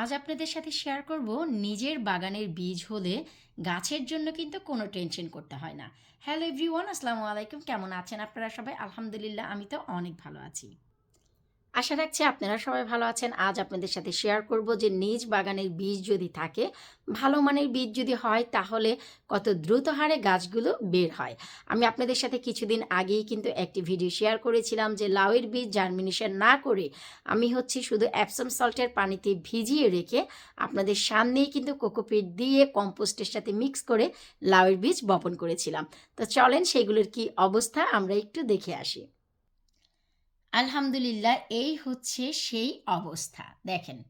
আজ আপনাদের সাথে শেয়ার করব নিজের বাগানের বীজ হলে গাছের জন্য কিন্তু কোনো টেনশন করতে হয় না। হ্যালো এভরিওয়ান আসসালামু আলাইকুম। কেমন আছেন আপনারা সবাই? আলহামদুলিল্লাহ, আমি তো অনেক ভালো আছি। আশা রাখছি আপনারা সবাই ভালো আছেন। আজ আপনাদের সাথে শেয়ার করব যে নিজ বাগানের বীজ যদি থাকে, ভালো মানের বীজ যদি হয়, তাহলে কত দ্রুত হারে গাছগুলো বের হয়। আমি আপনাদের সাথে কিছুদিন আগেই কিন্তু একটি ভিডিও শেয়ার করেছিলাম যে লাউয়ের বীজ জার্মিনেশন না করে আমি হচ্ছে শুধু অ্যাপসাম সল্টের পানিতে ভিজিয়ে রেখে আপনাদের সামনেই কিন্তু কোকোপিট দিয়ে কম্পোস্টের সাথে মিক্স করে লাউয়ের বীজ বপন করেছিলাম। তো চলেন সেগুলোর কি অবস্থা আমরা একটু দেখে আসি। আলহামদুলিল্লাহ, এই হচ্ছে সেই অবস্থা। দেখেন,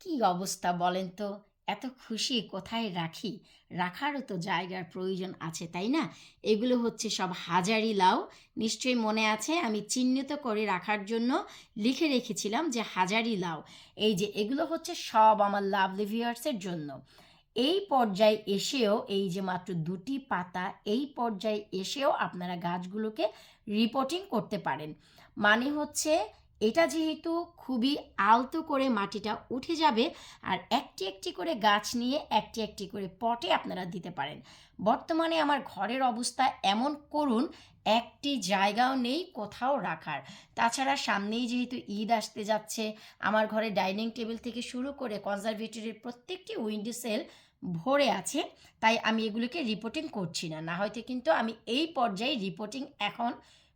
কি অবস্থা বলেন তো? এত খুশি কোথায় রাখি? রাখারও তো জায়গার প্রয়োজন আছে, তাই না? এগুলো হচ্ছে সব হাজারি লাউ। নিশ্চয়ই মনে আছে, আমি চিহ্নিত করে রাখার জন্য লিখে রেখেছিলাম যে হাজারি লাউ। এই যে, এগুলো হচ্ছে সব আমার লাভ লিভিয়ার্সের জন্য। এই পর্যায়ে এসেও, এই যে মাত্র দুটি পাতা, এই পর্যায়ে এসেও আপনারা গাছগুলোকে রিপোর্টিং করতে পারেন। মানে হচ্ছে, এটা যেহেতু খুবই আলতো করে মাটিটা উঠে যাবে, আর একটি একটি করে গাছ নিয়ে একটি একটি করে পটে আপনারা দিতে পারেন। বর্তমানে আমার ঘরের অবস্থা এমন, করুন, একটি জায়গাও নেই কোথাও রাখার। তাছাড়া সামনেই যেহেতু ঈদ আসতে যাচ্ছে, আমার ঘরে ডাইনিং টেবিল থেকে শুরু করে কনজারভেটরির প্রত্যেকটি উইন্ডো সেল ভরে আছে, তাই আমি এগুলোকে রিপোর্টিং করছি না। না হয়তো কিন্তু আমি এই পর্যায়ে রিপোর্টিং এখন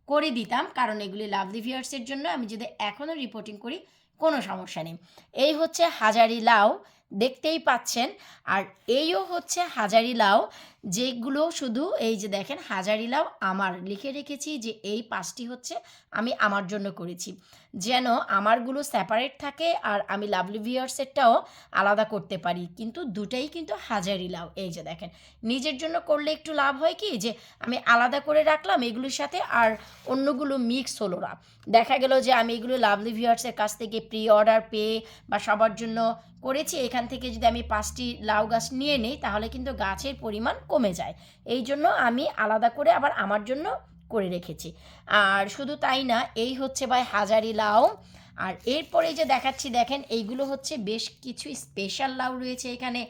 করে দিতাম, কারণ এগুলি লাভলি ভিউয়ার্সের জন্য আমি যদি এখনও রিপোর্টিং করি, কোনো সমস্যা নেই। এই হচ্ছে হাজারি লাউ দেখতেই পাচ্ছেন। আর এইও হচ্ছে হাজারি লাউ যেগুলো শুধু এই যে দেখেন, হাজারি লাউ আমার লিখে রেখেছি যে এই পাঁচটি হচ্ছে আমি আমার জন্য করেছি। যেন আমারগুলো সেপারেট থাকে আর আমি লাভলি ভিউয়ার্সেরটাও আলাদা করতে পারি। কিন্তু দুটাই কিন্তু হাজারি লাউ এই যে দেখেন, নিজের জন্য করলে একটু লাভ হয় কি? যে আমি আলাদা করে রাখলাম এগুলোর সাথে আর অন্যগুলো মিক্স হলো না। দেখা গেল যে আমি এগুলো লাভলি ভিউয়ার্সের কাছ থেকে প্রি অর্ডার পেয়ে বা সবার জন্য করেছি। এখান থেকে যদি আমি পাঁচটি লাউ গাছ নিয়ে নিই, তাহলে কিন্তু গাছের পরিমাণ কমে যায়। এই জন্য আমি আলাদা করে আবার আমার জন্য করে রেখেছি। আর শুধু তাই না, এই হচ্ছে ভাই হাজারি লাউ। আর এরপরে যে দেখাচ্ছি, দেখেন, এইগুলো হচ্ছে বেশ কিছু স্পেশাল লাউ রয়েছে এখানে।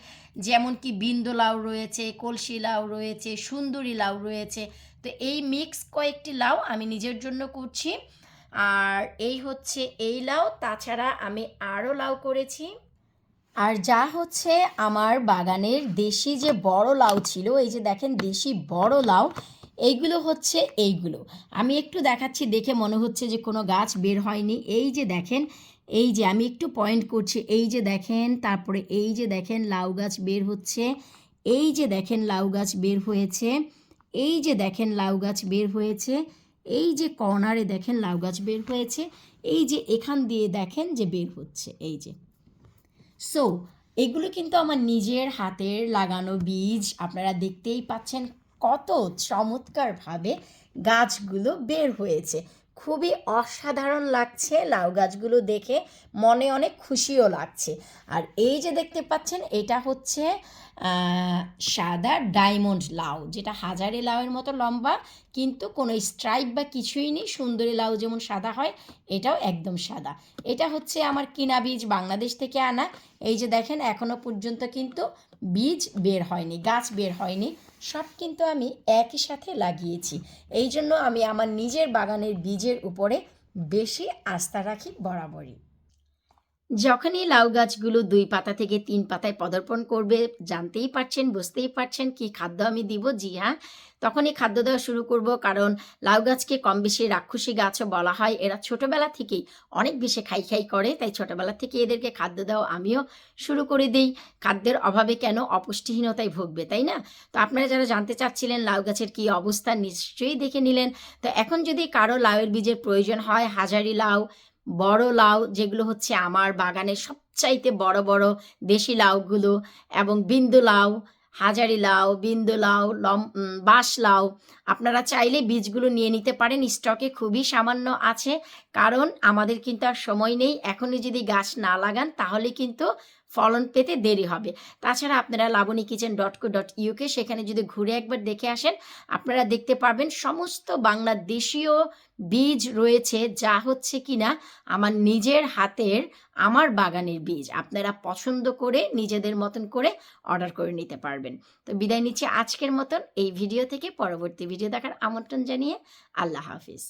যেমন কি বিন্দু লাউ রয়েছে, কলসি লাউ রয়েছে, সুন্দরী লাউ রয়েছে। তো এই মিক্স কয়েকটি লাউ আমি নিজের জন্য করছি। আর এই হচ্ছে এই লাউ। তাছাড়া আমি আরও লাউ করেছি। আর যা হচ্ছে আমার বাগানের দেশি যে বড় লাউ ছিল, এই যে দেখেন দেশি বড় লাউ, এইগুলো হচ্ছে এইগুলো। আমি একটু দেখাচ্ছি, দেখে মনে হচ্ছে যে কোনো গাছ বের হয়নি। এই যে দেখেন, এই যে আমি একটু পয়েন্ট করছি, এই যে দেখেন, তারপরে এই যে দেখেন লাউ গাছ বের হচ্ছে, এই যে দেখেন লাউ গাছ বের হয়েছে, এই যে দেখেন লাউ গাছ বের হয়েছে, এই যে কর্নারে দেখেন লাউ গাছ বের হয়েছে, এই যে এখান দিয়ে দেখেন যে বের হচ্ছে, এই যে। সো এগুলো কিন্তু আমার নিজের হাতের লাগানো বীজ। আপনারা দেখতেই পাচ্ছেন কত চমৎকারভাবে গাছগুলো বের হয়েছে। খুবই অসাধারণ লাগছে লাউ গাছগুলো দেখে। মনে অনেক খুশিও লাগছে। আর এই যে দেখতে পাচ্ছেন, এটা হচ্ছে সাদা ডায়মন্ড লাউ, যেটা হাজারে লাউয়ের মতো লম্বা, কিন্তু কোনো স্ট্রাইপ বা কিছুই নেই, সুন্দরী লাউ যেমন সাদা হয়, এটাও একদম সাদা। এটা হচ্ছে আমার কিনা বীজ বাংলাদেশ থেকে আনা। এই যে দেখেন, এখনও পর্যন্ত কিন্তু বীজ বের হয়নি, গাছ বের হয়নি। সব কিন্তু আমি একই সাথে লাগিয়েছি। এই জন্য আমি আমার নিজের বাগানের বীজের উপরে বেশি আস্থা রাখি বরাবরই। যখনই লাউ গাছগুলো দুই পাতা থেকে তিন পাতায় পদার্পণ করবে, জানতেই পারছেন, বুঝতেই পারছেন কি খাদ্য আমি দিব? জি হ্যাঁ। তখনই খাদ্য দেওয়া শুরু করব, কারণ লাউ গাছকে কম বেশি রাক্ষসী গাছও বলা হয়। এরা ছোটবেলা থেকেই অনেক বেশি খাই খাই করে, তাই ছোটবেলা থেকে এদেরকে খাদ্য দেওয়া আমিও শুরু করে দিই। খাদ্যের অভাবে কেন অপুষ্টিহীনতায় ভুগবে, তাই না? তো আপনারা যারা জানতে চাচ্ছিলেন লাউ গাছের কী অবস্থা, নিশ্চয়ই দেখে নিলেন। তো এখন যদি কারও লাউয়ের বীজের প্রয়োজন হয়, হাজারি লাউ বড় লাউ যেগুলো হচ্ছে আমার বাগানের সবচাইতে বড় বড় দেশি লাউগুলো এবং বিন্দু লাউ, হাজারি লাউ, বিন্দু লাউ, লম বাঁশ লাউ। আপনারা চাইলে বীজগুলো নিয়ে নিতে পারেন, স্টকে খুবই সামান্য আছে। কারণ আমাদের কিন্তু আর সময় নেই। এখনই যদি গাছ না লাগান, তাহলে কিন্তু ফলন পেতে দেরি হবে। তাছাড়া আপনারা Labani kitchen dot co dot UK সেখানে যদি ঘুরে একবার দেখে আসেন, আপনারা দেখতে পারবেন সমস্ত বাংলাদেশীয় বীজ রয়েছে যা হচ্ছে কিনা আমার নিজের হাতের, আমার বাগানের বীজ। আপনারা পছন্দ করে নিজেদের মতন করে অর্ডার করে নিতে পারবেন। তো বিদায় নিচ্ছি আজকের মতন। এই ভিডিও থেকে পরবর্তী ভিডিও দেখার আমন্ত্রণ জানিয়ে আল্লাহ হাফিজ।